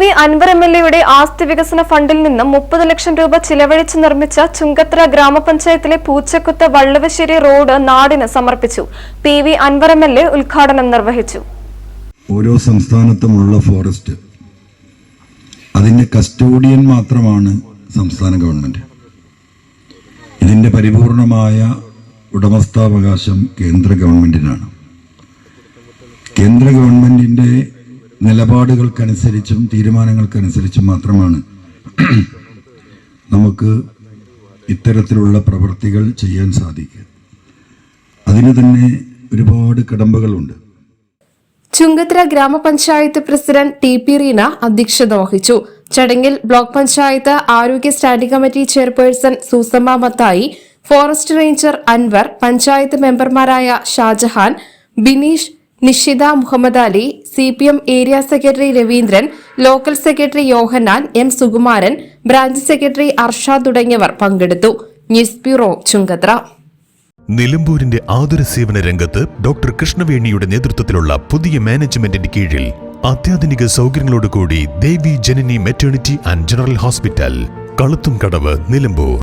V Anvar M L എയുടെ ആസ്തി വികസന ഫണ്ടിൽ നിന്നും മുപ്പത് ലക്ഷം രൂപ ചിലവഴിച്ച് നിർമ്മിച്ച ചുങ്കത്ര ഗ്രാമപഞ്ചായത്തിലെ പൂച്ചക്കുത്ത് വള്ളവശ്ശേരി റോഡ് നാടിന് സമർപ്പിച്ചു. P V Anvar M L A ഉദ്ഘാടനം നിർവഹിച്ചു. ഓരോ സംസ്ഥാനത്തുമുള്ള ഫോറസ്റ്റ്. അതിന്റെ കസ്റ്റോഡിയൻ മാത്രമാണ് സംസ്ഥാന ഗവൺമെന്റ്. ഇതിന്റെ പരിപൂർണമായ ഉടമസ്ഥാവകാശം കേന്ദ്ര ഗവൺമെന്റിനാണ്. കേന്ദ്ര ഗവൺമെന്റിന്റെ നിലപാടുകൾക്കനുസരിച്ചും തീരുമാനങ്ങൾക്കനുസരിച്ചും മാത്രമാണ് നമുക്ക് ഇത്തരത്തിലുള്ള പ്രവൃത്തികൾ ചെയ്യാൻ സാധിക്കുക. അതിന് തന്നെ ഒരുപാട് കടമ്പകളുണ്ട്. ചുങ്കത്ര ഗ്രാമപഞ്ചായത്ത് പ്രസിഡന്റ് ടി പി റീന അധ്യക്ഷത വഹിച്ചു. ചടങ്ങിൽ ബ്ലോക്ക് പഞ്ചായത്ത് ആരോഗ്യ standing committee chairperson Susamma Mathai forest ranger Anvar panchayat മെമ്പർമാരായ Shajahan Bineesh Nishitha Muhammad Ali C P M area secretary Raveendran local secretary Yohannan M Sukumaran branch secretary Arshad തുടങ്ങിയവർ പങ്കെടുത്തു. News bureau Chungathara. നിലമ്പൂരിന്റെ ആതുര സേവന രംഗത്ത് doctor കൃഷ്ണവേണിയുടെ നേതൃത്വത്തിലുള്ള പുതിയ മാനേജ്മെന്റിന്റെ കീഴിൽ അത്യാധുനിക സൗകര്യങ്ങളോടുകൂടി Devi Janani maternity and general hospital Kaluthum Kadavu Nilambur.